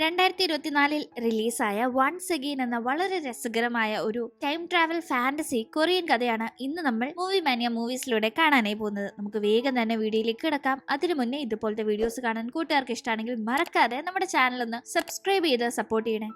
രണ്ടായിരത്തി ഇരുപത്തിനാലിൽ റിലീസായ വൺസ് അഗെയിൻ എന്ന വളരെ രസകരമായ ഒരു ടൈം ട്രാവൽ ഫാന്റസി കൊറിയൻ കഥയാണ് ഇന്ന് നമ്മൾ മൂവി മാനിയ മൂവീസിലൂടെ കാണാനായി പോകുന്നത്. നമുക്ക് വേഗം തന്നെ വീഡിയോയിലേക്ക് കിടക്കാം. അതിനു മുന്നേ ഇതുപോലത്തെ വീഡിയോസ് കാണാൻ കൂട്ടുകാർക്ക് ഇഷ്ടമാണെങ്കിൽ മറക്കാതെ നമ്മുടെ ചാനൽ ഒന്ന് സബ്സ്ക്രൈബ് ചെയ്ത് സപ്പോർട്ട് ചെയ്യണേ.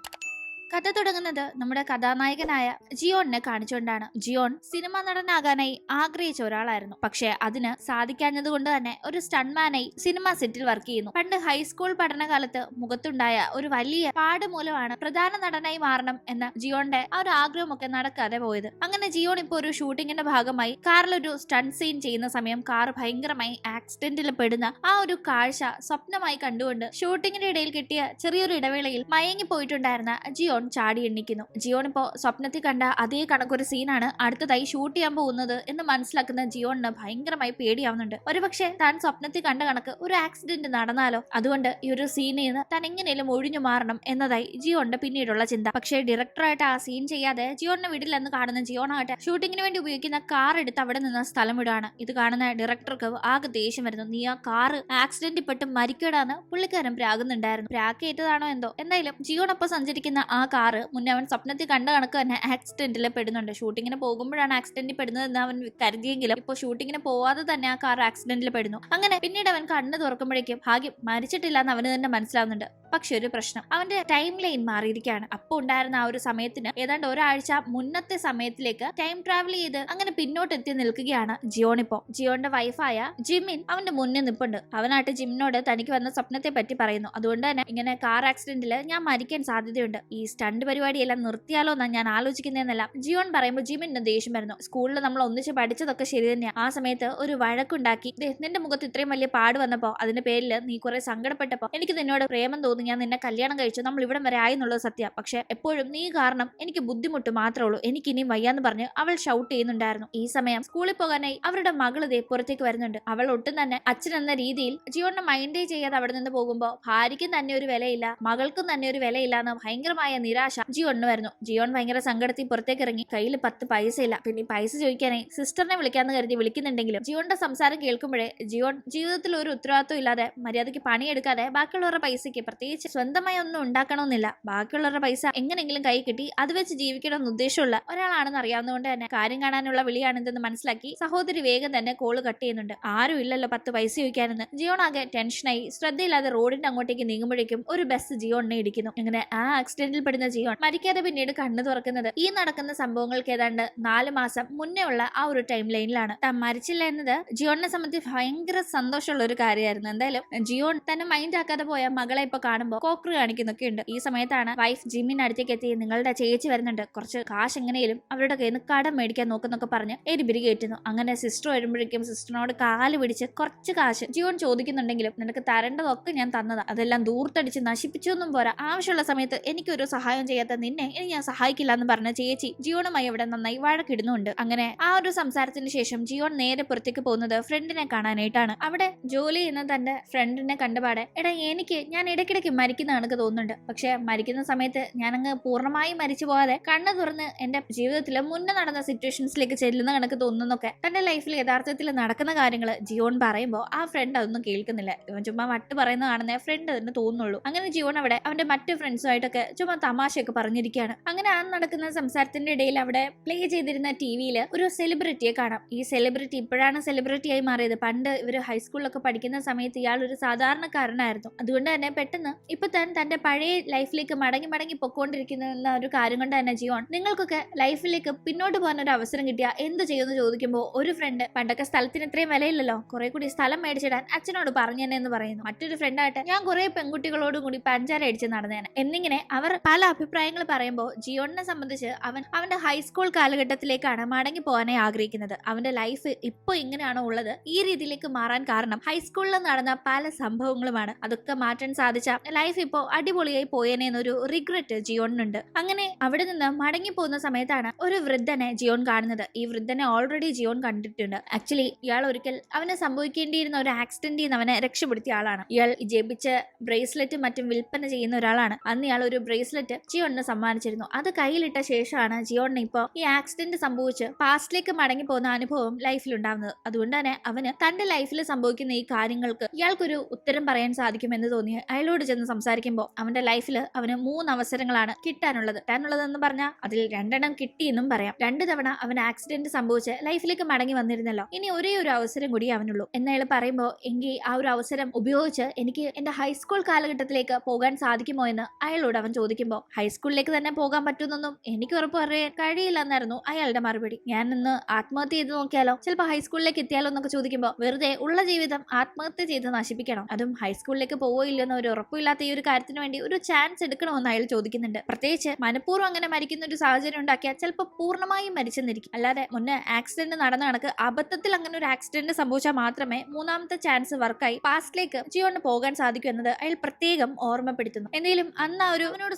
കഥ തുടങ്ങുന്നത് നമ്മുടെ കഥാനായകനായ ജിയോണിനെ കാണിച്ചുകൊണ്ടാണ്. ജിയോൺ സിനിമ നടനാകാനായി ആഗ്രഹിച്ച ഒരാളായിരുന്നു. പക്ഷെ അതിന് സാധിക്കാഞ്ഞത് കൊണ്ട് തന്നെ ഒരു സ്റ്റൺമാനായി സിനിമാ സെറ്റിൽ വർക്ക് ചെയ്യുന്നു. പണ്ട് ഹൈസ്കൂൾ പഠനകാലത്ത് മുഖത്തുണ്ടായ ഒരു വലിയ പാട് മൂലമാണ് പ്രധാന നടനായി മാറണം എന്ന ജിയോണിന്റെ ആ ഒരു ആഗ്രഹമൊക്കെ നടക്കാതെ പോയത്. അങ്ങനെ ജിയോൺ ഇപ്പോൾ ഒരു ഷൂട്ടിങ്ങിന്റെ ഭാഗമായി കാറിൽ ഒരു സ്റ്റൺ സീൻ ചെയ്യുന്ന സമയം കാർ ഭയങ്കരമായി ആക്സിഡന്റിൽ പെടുന്ന ആ ഒരു കാഴ്ച സ്വപ്നമായി കണ്ടുകൊണ്ട് ഷൂട്ടിങ്ങിന്റെ ഇടയിൽ കിട്ടിയ ചെറിയൊരു ഇടവേളയിൽ മയങ്ങി പോയിട്ടുണ്ടായിരുന്ന ജിയോൺ ചാടി എണ്ണിക്കുന്നു. ജിയോൺ ഇപ്പോൾ സ്വപ്നത്തിൽ കണ്ട അതേ കണക്കൊരു സീനാണ് അടുത്തതായി ഷൂട്ട് ചെയ്യാൻ പോകുന്നത് എന്ന് മനസ്സിലാക്കുന്ന ജിയോണിന് ഭയങ്കരമായി പേടിയാവുന്നുണ്ട്. ഒരുപക്ഷെ താൻ സ്വപ്നത്തിൽ കണ്ട കണക്ക് ഒരു ആക്സിഡന്റ് നടന്നാലോ? അതുകൊണ്ട് ഈ ഒരു സീനിൽ നിന്ന് താൻ എങ്ങനെയും ഒഴിഞ്ഞു മാറണം എന്നതായി ജിയോണിന്റെ പിന്നീടുള്ള ചിന്ത. പക്ഷേ ഡയറക്ടറായിട്ട് ആ സീൻ ചെയ്യാതെ ജിയോണിനെ വിടില്ലെന്ന് കാണുന്ന ജിയോണാകട്ടെ ഷൂട്ടിങ്ങിന് വേണ്ടി ഉപയോഗിക്കുന്ന കാർ എടുത്ത് അവിടെ നിന്ന് സ്ഥലം വിടുകയാണ്. ഇത് കാണുന്ന ഡയറക്ടർക്ക് ആകെ ദേഷ്യം വരുന്നു. നീ ആ കാറ് ആക്സിഡന്റിൽ പെട്ട് മരിക്കടാന്ന് പുള്ളിക്കാരൻ പ്രാകുന്നുണ്ടായിരുന്നു. പ്രാക്കേറ്റതാണോ എന്തോ? എന്തായാലും ജിയോണൊപ്പം സഞ്ചരിക്കുന്ന ആ കാറ്. മുന്നേ അവൻ സ്വപ്നത്തിൽ കണ്ട കണക്ക് തന്നെ ആക്സിഡന്റിൽ പെടുന്നുണ്ട്. ഷൂട്ടിങ്ങിന് പോകുമ്പോഴാണ് ആക്സിഡന്റിൽ പെടുന്നതെന്ന് അവൻ കരുതിയെങ്കിലും ഇപ്പോൾ ഷൂട്ടിങ്ങിന് പോവാതെ തന്നെ ആ കാർ ആക്സിഡന്റിൽ പെടുന്നു. അങ്ങനെ പിന്നീട് അവൻ കണ്ണ് തുറക്കുമ്പോഴേക്കും ഭാഗ്യം മരിച്ചിട്ടില്ല എന്ന് അവന് തന്നെ മനസ്സിലാവുന്നുണ്ട്. പക്ഷെ ഒരു പ്രശ്നം. അവന്റെ ടൈം ലൈൻ മാറിയിരിക്കുകയാണ്. അപ്പോൾ ഉണ്ടായിരുന്ന ആ ഒരു സമയത്തിന് ഏതാണ്ട് ഒരാഴ്ച മുന്നത്തെ സമയത്തിലേക്ക് ടൈം ട്രാവൽ ചെയ്ത് അങ്ങനെ പിന്നോട്ട് എത്തി നിൽക്കുകയാണ് ജിയോൺ ഇപ്പോ ജിയോന്റെ വൈഫായ ജിമിൻ അവന്റെ മുന്നിൽ നിൽപ്പുണ്ട്. അവനായിട്ട് ജിമിനോട് തനിക്ക് വന്ന സ്വപ്നത്തെ പറ്റി പറയുന്നു. അതുകൊണ്ട് തന്നെ ഇങ്ങനെ കാർ ആക്സിഡന്റിൽ ഞാൻ മരിക്കാൻ സാധ്യതയുണ്ട്. ഈ സ്റ്റണ്ട് പരിപാടിയെല്ലാം നിർത്തിയാലോ എന്നാണ് ഞാൻ ആലോചിക്കുന്നതെന്നല്ല. ജിയോൺ പറയുമ്പോൾ ജിമിന് ദേഷ്യം വരുന്നു. സ്കൂളിൽ നമ്മൾ ഒന്നിച്ച് പഠിച്ചതൊക്കെ ശരി തന്നെയാണ് ആ സമയത്ത് ഒരു വഴക്കുണ്ടാക്കി നിന്റെ മുഖത്ത് ഇത്രയും വലിയ പാട് വന്നപ്പോ അതിന്റെ പേരിൽ നീ കുറെ സങ്കടപ്പെട്ടപ്പോ എനിക്ക് നിന്നോട് പ്രേമം തോന്നി ഞാൻ നിന്നെ കല്യാണം കഴിച്ചു നമ്മൾ ഇവിടം വരെ ആയി എന്നുള്ളത് സത്യം. പക്ഷെ എപ്പോഴും നീ കാരണം എനിക്ക് ബുദ്ധിമുട്ട് മാത്രമേ ഉള്ളൂ. എനിക്ക് ഇനിയും വയ്യാന്ന് പറഞ്ഞ് അവൾ ഷൗട്ട് ചെയ്യുന്നുണ്ടായിരുന്നു. ഈ സമയം സ്കൂളിൽ പോകാനായി അവരുടെ മകൾ ദേ പുറത്തേക്ക് വരുന്നുണ്ട്. അവൾ ഒട്ടും തന്നെ അച്ഛൻ എന്ന രീതിയിൽ ജിയോണിനെ മൈൻഡേ ചെയ്യാതെ അവിടെ നിന്ന് പോകുമ്പോൾ ഭാര്യയ്ക്കും തന്നെ ഒരു വിലയില്ല മകൾക്കും തന്നെ ഒരു വിലയില്ല എന്ന് ഭയങ്കരമായ നിരാശ. ജിയോണിന് വരുന്നു. ജിയോൺ ഭയങ്കര സങ്കടത്തിൽ പുറത്തേക്ക് ഇറങ്ങി. കയ്യിൽ പത്ത് പൈസ ഇല്ല പിന്നെ പൈസ ചോദിക്കാനായി സിസ്റ്ററിനെ വിളിക്കാന്ന് കരുതി വിളിക്കുന്നുണ്ടെങ്കിലും ജിയോണിന്റെ സംസാരം കേൾക്കുമ്പോഴേ ജിയോൺ ജീവിതത്തിൽ ഒരു ഉത്തരവാദിത്വം ഇല്ലാതെ മര്യാദയ്ക്ക് പണിയെടുക്കാതെ ബാക്കിയുള്ളവരുടെ പൈസയ്ക്ക് പ്രത്യേകിച്ച് സ്വന്തമായി ഒന്നും ഉണ്ടാക്കണമെന്നില്ല. ബാക്കിയുള്ളവരുടെ പൈസ എങ്ങനെങ്കിലും കൈ കിട്ടി അത് വെച്ച് ജീവിക്കണം എന്ന് ഉദ്ദേശമുള്ള ഒരാളാണെന്ന് അറിയാവുന്നതുകൊണ്ട് തന്നെ കാര്യം കാണാനുള്ള വിളിയാണിതെന്ന് മനസ്സിലാക്കി സഹോദരി വേഗം തന്നെ കോൾ കട്ട് ചെയ്യുന്നുണ്ട്. ആരും ഇല്ലല്ലോ പത്ത് പൈസ ചോദിക്കാനെന്ന്. ജിയോൺ ആകെ ടെൻഷനായി. ശ്രദ്ധയില്ലാതെ റോഡിന്റെ അങ്ങോട്ടേക്ക് നീങ്ങുമ്പോഴേക്കും ഒരു ബസ് ജിയോണിനെ ഇടിക്കുന്നു. അങ്ങനെ ആ ആക്സിഡന്റിൽ പെടുന്ന ജിയോൺ മരിക്കാതെ പിന്നീട് കണ്ണു തുറക്കുന്നത്. ഈ നടക്കുന്ന സംഭവങ്ങൾക്ക് ഏതാണ്ട് നാല് മാസം മുന്നേ ഉള്ള ആ ഒരു ടൈം ലൈനിലാണ് താൻ മരിച്ചില്ല എന്നത് ജിയോണിനെ സംബന്ധിച്ച് ഭയങ്കര സന്തോഷമുള്ള ഒരു കാര്യമായിരുന്നു. എന്തായാലും ജിയോൺ തന്നെ മൈൻഡ് ആക്കാതെ പോയ മകളെ ഇപ്പൊ കാണുമ്പോൾ കോക്രു കാണിക്കുന്നൊക്കെ ഉണ്ട് ഈ സമയത്താണ് വൈഫ് ജിമ്മിന് അടുത്തേക്ക് എത്തി. നിങ്ങളുടെ ചേച്ചി വരുന്നുണ്ട്. കുറച്ച് കാശ് എങ്ങനെയും അവരുടെ കയ്യിൽ നിന്ന് കടം മേടിക്കാൻ നോക്കുന്നൊക്കെ പറഞ്ഞ് എരിപിരി കയറ്റുന്നു അങ്ങനെ സിസ്റ്റർ വരുമ്പോഴേക്കും സിസ്റ്ററിനോട് കാൽ പിടിച്ച് കുറച്ച് കാശ് ജിയോൺ ചോദിക്കുന്നുണ്ടെങ്കിലും നിനക്ക് തരേണ്ടതൊക്കെ ഞാൻ തന്നതാ. അതെല്ലാം ദൂർത്തടിച്ച് നശിപ്പിച്ചൊന്നും പോരാ. ആവശ്യമുള്ള സമയത്ത് എനിക്കൊരു സഹായം ചെയ്യാത്ത നിന്നെ ഇനി ഞാൻ സഹായിക്കില്ല എന്ന് പറഞ്ഞ ചേച്ചി ജിയോണുമായി അവിടെ നന്നായി വഴക്കിടുന്നുണ്ട്. അങ്ങനെ ആ ഒരു സംസാരത്തിന് ശേഷം ജിയോൺ നേരെ പുറത്തേക്ക് പോകുന്നത് ഫ്രണ്ടിനെ കാണാനായിട്ടാണ്. അവിടെ ജോലി ചെയ്യുന്ന തന്റെ ഫ്രണ്ടിനെ കണ്ടപാടെ എടാ എനിക്ക് ഞാൻ ഇടയ്ക്കിടയ്ക്ക് മരിക്കുന്ന തോന്നുന്നുണ്ട്. പക്ഷെ മരിക്കുന്ന സമയത്ത് ഞാനങ്ങ് പൂർണമായി മരിച്ചു പോകാതെ കണ്ണു തുറന്ന് എന്റെ ജീവിതത്തിൽ മുന്നേ നടന്ന സിറ്റുവേഷൻസിലേക്ക് ചെല്ലുന്ന കണക്ക് തോന്നുന്നൊക്കെ തന്റെ ലൈഫിൽ യഥാർത്ഥത്തിൽ നടക്കുന്ന കാര്യങ്ങൾ ജിയോൺ പറയുമ്പോൾ ആ ഫ്രണ്ട് അതൊന്നും കേൾക്കുന്നില്ല. ഇവൻ ചുമ്മാ വട്ട് പറയുന്ന കാണുന്ന ഫ്രണ്ട് അതിന് തോന്നുന്നുള്ളൂ. അങ്ങനെ ജിയോൺ അവിടെ അവന്റെ മറ്റു ഫ്രണ്ട്സുമായിട്ടൊക്കെ ചുമ്മാ തമാശയൊക്കെ പറഞ്ഞിരിക്കുകയാണ് അങ്ങനെ ആ നടക്കുന്ന സംസാരത്തിന്റെ ഇടയിൽ അവിടെ പ്ലേ ചെയ്തിരുന്ന ടി വിയിൽ ഒരു സെലിബ്രിറ്റിയെ കാണാം. ഈ സെലിബ്രിറ്റി ഇപ്പോഴാണ് സെലിബ്രിറ്റി ആയി മാറിയത്. പണ്ട് ഇവർ ഹൈസ്കൂളിലൊക്കെ പഠിക്കുന്ന സമയത്ത് ഇയാൾ ഒരു സാധാരണക്കാരനായിരുന്നു. അതുകൊണ്ട് തന്നെ പെട്ടെന്ന് ഇപ്പൊ താൻ തന്റെ പഴയ ലൈഫിലേക്ക് മടങ്ങി മടങ്ങി പൊക്കോണ്ടിരിക്കുന്ന ഒരു കാര്യം കൊണ്ട് തന്നെ ജിയോൺ നിങ്ങൾക്കൊക്കെ ലൈഫിലേക്ക് പിന്നോട്ട് പോകാൻ ഒരു അവസരം കിട്ടിയ എന്ത് ചെയ്യുമെന്ന് ചോദിക്കുമ്പോൾ ഒരു ഫ്രണ്ട് പണ്ടൊക്കെ സ്ഥലത്തിന് ഇത്രയും വിലയില്ലല്ലോ. കുറെ കൂടി സ്ഥലം മേടിച്ചിടാൻ അച്ഛനോട് പറഞ്ഞു തന്നെ എന്ന് പറയുന്നു. മറ്റൊരു ഫ്രണ്ടായിട്ട് ഞാൻ കുറെ പെൺകുട്ടികളോടും കൂടി പഞ്ചാര അടിച്ച് നടന്നേനെ. എന്നിങ്ങനെ അവർ പല അഭിപ്രായങ്ങൾ പറയുമ്പോൾ ജിയോണിനെ സംബന്ധിച്ച് അവൻ അവന്റെ ഹൈസ്കൂൾ കാലഘട്ടത്തിലേക്കാണ് മടങ്ങി പോകാനായി ആഗ്രഹിക്കുന്നത്. അവന്റെ ലൈഫ് ഇപ്പോൾ ഇങ്ങനെയാണോ ഉള്ളത്? ഈ രീതിയിലേക്ക് മാറാൻ കാരണം ഹൈസ്കൂളിൽ നടന്ന പല സംഭവങ്ങളുമാണ്. അതൊക്കെ മാറ്റാൻ സാധിച്ച ലൈഫ് ഇപ്പോൾ അടിപൊളിയായി പോയേനെ എന്നൊരു റിഗ്രറ്റ് ജിയോണിനുണ്ട്. അങ്ങനെ അവിടെ നിന്ന് മടങ്ങി പോകുന്ന സമയത്താണ് ഒരു വൃദ്ധനെ ജിയോൺ കാണുന്നത്. ഈ വൃദ്ധനെ ഓൾറെഡി ജിയോൺ കണ്ടിട്ടുണ്ട്. ആക്ച്വലി ഇയാൾ ഒരിക്കൽ അവന് സംഭവിക്കേണ്ടിയിരുന്ന ഒരു ആക്സിഡന്റിൽ നിന്ന് അവനെ രക്ഷപ്പെടുത്തിയ ആളാണ്. ഇയാൾ ജപിച്ച ബ്രേസ്ലെറ്റ് മറ്റും വിൽപ്പന ചെയ്യുന്ന ഒരാളാണ്. അന്ന് ഇയാൾ ഒരു ബ്രേസ്ലെറ്റ് ടിക്കറ്റ് ജിയോണിന് സമ്മാനിച്ചിരുന്നു. അത് കയ്യിലിട്ട ശേഷമാണ് ജിയോണിന് ഇപ്പോൾ ഈ ആക്സിഡന്റ് സംഭവിച്ച് പാസ്റ്റിലേക്ക് മടങ്ങി പോകുന്ന അനുഭവം ലൈഫിൽ ഉണ്ടാവുന്നത് അതുകൊണ്ട് തന്നെ അവന് തന്റെ ലൈഫിൽ സംഭവിക്കുന്ന ഈ കാര്യങ്ങൾക്ക് ഇയാൾക്കൊരു ഉത്തരം പറയാൻ സാധിക്കുമെന്ന് തോന്നി. അയാളോട് ചെന്ന് സംസാരിക്കുമ്പോൾ അവന്റെ ലൈഫിൽ അവന് മൂന്ന് അവസരങ്ങളാണ് കിട്ടാനുള്ളത്. കിട്ടാനുള്ളതെന്ന് പറഞ്ഞാൽ അതിൽ രണ്ടെണ്ണം കിട്ടിയെന്നും പറയാം. രണ്ട് തവണ അവൻ ആക്സിഡന്റ് സംഭവിച്ച് ലൈഫിലേക്ക് മടങ്ങി വന്നിരുന്നല്ലോ. ഇനി ഒരേ ഒരു അവസരം കൂടി അവനുള്ളൂ. എന്നയാൾ പറയുമ്പോൾ എങ്കിൽ ആ ഒരു അവസരം ഉപയോഗിച്ച് എനിക്ക് എന്റെ ഹൈസ്കൂൾ കാലഘട്ടത്തിലേക്ക് പോകാൻ സാധിക്കുമോ? എന്ന് അയാളോട് അവൻ ചോദിക്കുമ്പോൾ ഹൈസ്കൂളിലേക്ക് തന്നെ പോകാൻ പറ്റുമെന്നൊന്നും എനിക്ക് ഉറപ്പ് പറയാൻ കഴിയില്ലെന്നായിരുന്നു അയാളുടെ മറുപടി. ഞാൻ ഇന്ന് ആത്മഹത്യ ചെയ്ത് നോക്കിയാലോ? ചിലപ്പോൾ ഹൈസ്കൂളിലേക്ക് എത്തിയാലോ എന്നൊക്കെ ചോദിക്കുമ്പോൾ വെറുതെ ഉള്ള ജീവിതം ആത്മഹത്യ ചെയ്ത് നശിപ്പിക്കണം. അതും ഹൈസ്കൂളിലേക്ക് പോവോ ഇല്ലെന്ന് ഒരു ഉറപ്പില്ലാത്ത ഈ ഒരു കാര്യത്തിന് വേണ്ടി ഒരു ചാൻസ് എടുക്കണമെന്ന് അയാൾ ചോദിക്കുന്നുണ്ട്. പ്രത്യേകിച്ച് മനഃപൂർവം അങ്ങനെ മരിക്കുന്ന ഒരു സാഹചര്യം ഉണ്ടാക്കിയാൽ ചിലപ്പോൾ പൂർണമായും മരിച്ചെന്നിരിക്കും അല്ലാതെ മുന്നേ ആക്സിഡന്റ് നടന്ന കണക്ക് അബദ്ധത്തിൽ അങ്ങനെ ഒരു ആക്സിഡന്റ് സംഭവിച്ചാൽ മാത്രമേ മൂന്നാമത്തെ ചാൻസ് വർക്കായി പാസ്റ്റിലേക്ക് ജിയോണ് പോകാൻ സാധിക്കൂ എന്നത് അയാൾ പ്രത്യേകം ഓർമ്മപ്പെടുത്തുന്നു. എന്തെങ്കിലും അന്ന് ആ ഒരു അവനോട്